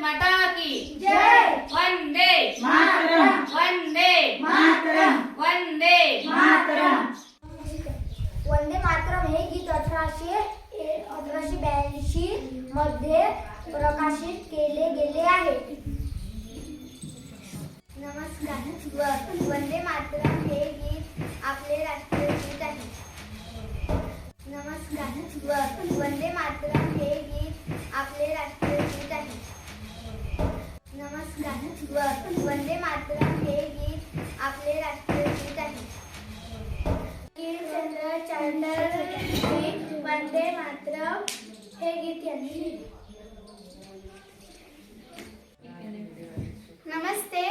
माता की जय। वंदे। मातरम। वंदे। मातरम। वंदे। मातरम। वंदे मातरम हे गीत अठराशे अठराशे ब्याऐंशी मध्ये प्रकाशित केले गेले आहे. नमस्कार. वंदे मातरम. चंद्रजी वंदे मात्र हे गीत यांनी लिहिले. नमस्ते.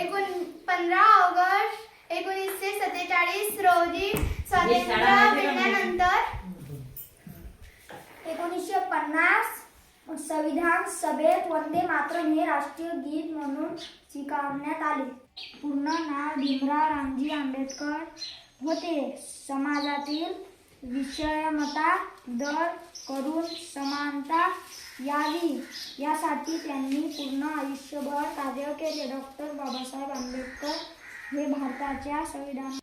एकूण पंधरा ऑगस्ट एकोणीसशे सत्तेचाळीस रोजी स्वातंत्र्य मिळाल्यानंतर एकोणीसशे पन्नास संविधान सभेत वंदे मात्र हे राष्ट्रीय गीत म्हणून स्वीकारण्यात आले. पूर्ण नाव भीमराव रामजी आंबेडकर होते. समाजातील विषमता दर करून समानता यावी यासाठी त्यांनी पूर्ण आयुष्यभर कार्य केले. डॉक्टर बाबासाहेब आंबेडकर हे भारताच्या संविधान